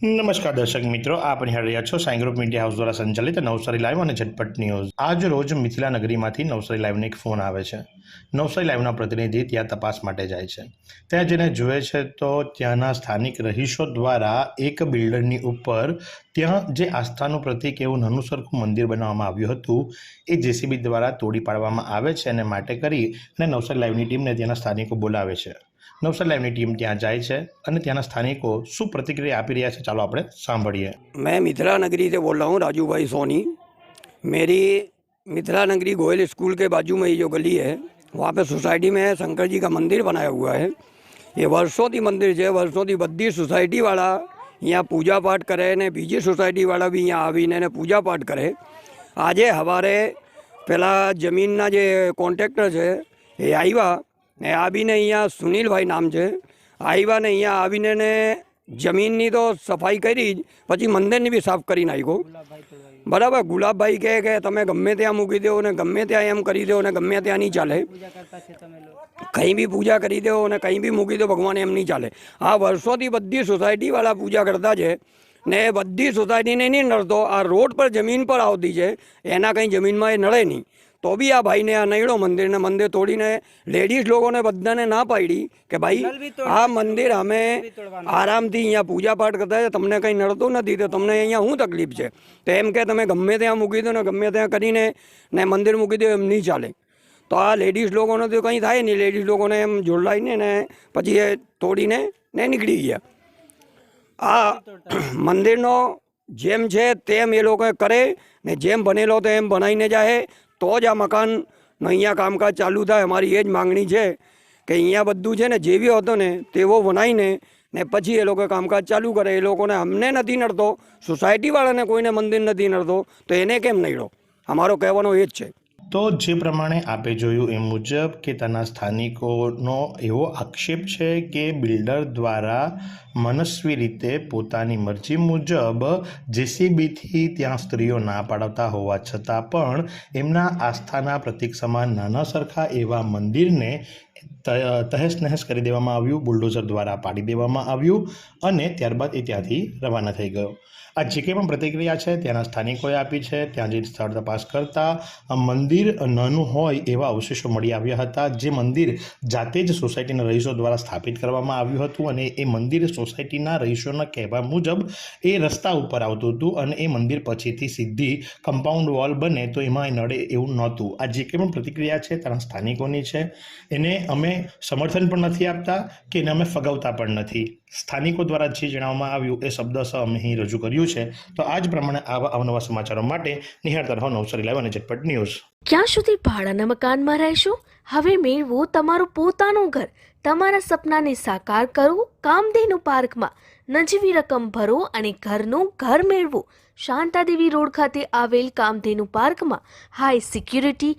નમસ્કાર દર્શક મિત્રો, આપ નિહાળી છો સાઈ ગ્રુપ મીડિયા હાઉસ દ્વારા સંચાલિત નવસારી લાઈવ અને ઝટપટ ન્યૂઝ. આજ રોજ મિથિલા નગરીમાંથી નવસારી લાઈવને એક ફોન આવે છે. નવસારી લાઈવના પ્રતિનિધિ ત્યાં તપાસ માટે જાય છે. ત્યાં જેને જુએ છે તો ત્યાંના સ્થાનિક રહીશો દ્વારા એક બિલ્ડરની ઉપર ત્યાં જે આસ્થાનું પ્રતિક એવું નાનું સરખું મંદિર બનાવવામાં આવ્યું હતું, એ જેસીબી દ્વારા તોડી પાડવામાં આવે છે અને માટે કરી અને નવસારી લાઈવની ટીમને ત્યાંના સ્થાનિકો બોલાવે છે. નવસારી લાઈવની ટીમ ત્યાં જાય છે અને ત્યાંના સ્થાનિકો શું પ્રતિક્રિયા આપી રહ્યા છે ચાલો આપણે સાંભળીએ मैं मिथिला नगरी से बोल रहा हूँ राजू भाई सोनी मेरी मिथिला नगरी गोयल स्कूल के बाजू में ये जो गली है वहाँ पे सोसाइटी में शंकर जी का मंदिर बनाया हुआ है ये વર્ષોથી મંદિર છે વર્ષોથી બધી સોસાયટીવાળા અહીંયા પૂજા પાઠ કરે ને બીજી સોસાયટીવાળા બી અહીંયા આવીને એને પૂજા પાઠ કરે આજે સવારે પેલા જમીનના જે કોન્ટ્રાક્ટર છે એ આવ્યા ને આવીને અહીંયા સુનિલભાઈ નામ છે. આવ્યા ને અહીંયા આવીને ને જમીનની તો સફાઈ કરી જ, પછી મંદિરની બી સાફ કરી નાખ્યો. બરાબર, ગુલાબભાઈ કહે કે તમે ગમે ત્યાં મૂકી દો ને ગમે ત્યાં એમ કરી દો ને ગમે ત્યાં નહીં ચાલે. કંઈ બી પૂજા કરી દો ને કંઈ બી મૂકી દો, ભગવાન એમ નહીં ચાલે. આ વર્ષોથી બધી સોસાયટીવાળા પૂજા કરતા છે ને એ બધી સોસાયટીને નહીં નડતો, આ રોડ પર જમીન પર આવતી છે, એના કંઈ જમીનમાં એ નડે નહીં. તો બી આ ભાઈને આ નૈડો મંદિરને મંદિર તોડીને લેડીઝ લોકોને બધાને ના પાડી કે ભાઈ આ મંદિર અમે આરામથી અહીંયા પૂજા પાઠ કરતા છે તમને કંઈ નડતું નથી તો તમને અહીંયા શું તકલીફ છે? તો એમ કે તમે ગમે ત્યાં મૂકી દો ને ગમે ત્યાં કરીને ને મંદિર મૂકી દો એમ નહીં ચાલે. તો આ લેડીઝ લોકોને તો કંઈ થાય નહીં લેડીઝ લોકોને એમ જોડાઈને ને પછી એ તોડીને ને નીકળી ગયા. આ મંદિરનો જેમ છે તેમ એ લોકો કરે ને જેમ બનેલો તો એમ બનાવીને જાય તો જ આ મકાનનું અહીંયા કામકાજ ચાલુ થાય. અમારી એ જ માગણી છે કે અહીંયા બધું છે ને જેવી હતો ને તેવો બનાવીને ને પછી એ લોકો કામકાજ ચાલુ કરે. એ લોકોને અમને નથી નડતો. સોસાયટીવાળાને કોઈને મંદિર નથી નડતો. તો એને કેમ નડ્યો? અમારો કહેવાનો એ જ છે. તો જે પ્રમાણે આપે જોયું એ મુજબ કે તેના સ્થાનિકોનો એવો આક્ષેપ છે કે બિલ્ડર દ્વારા મનસ્વી રીતે પોતાની મરજી મુજબ જેસીબીથી ત્યાં સ્ત્રીઓ ના પાડતા હોવા છતાં પણ એમના આસ્થાના પ્રતીક સમાન નાના સરખા એવા મંદિરને તહેસ નહેસ કરી દેવામાં આવ્યું, બુલડોઝર દ્વારા પાડી દેવામાં આવ્યું અને ત્યારબાદ એ ત્યાંથી રવાના થઈ ગયો. આ જે કંઈ પણ પ્રતિક્રિયા છે ત્યાંના સ્થાનિકોએ આપી છે, ત્યાં જે સ્થળ તપાસ કરતાં મંદિર નાનું હોય એવા અવશેષો મળી આવ્યા હતા, જે મંદિર જાતે જ સોસાયટીના રહીશો દ્વારા સ્થાપિત કરવામાં આવ્યું હતું અને એ મંદિર સોસાયટીના રહીશોના કહેવા મુજબ એ રસ્તા ઉપર આવતું હતું અને એ મંદિર પછીથી સીધી કમ્પાઉન્ડ વોલ બને તો એમાં એ નડે એવું નહોતું. આ જે કંઈ પણ પ્રતિક્રિયા છે ત્યાંના સ્થાનિકોની છે, એને અમે સમર્થન પણ નથી આપતા કે એને અમે ફગાવતા પણ નથી. સ્થાનિકો દ્વારા જે જણાવવામાં આવ્યું એ શબ્દશ અમે અહીં રજૂ કર્યું છે. તો આ જ પ્રમાણે આવા અવનવા સમાચારો માટે નિહાળતા રહો નવસારી લાઈવ અને ઝટપટ ન્યૂઝ. ક્યાં સુધી ભાડાના મકાનમાં રહેશો? હવે મેળવો તમારું પોતાનું ઘર. તમારા સપનાને સાકાર કરો. કામધેનુ પાર્કમાં નજીવી રકમ ભરો અને ઘરનું ઘર મેળવો. શાંતાદેવી રોડ ખાતે આવેલ કામધેનુ પાર્કમાં high security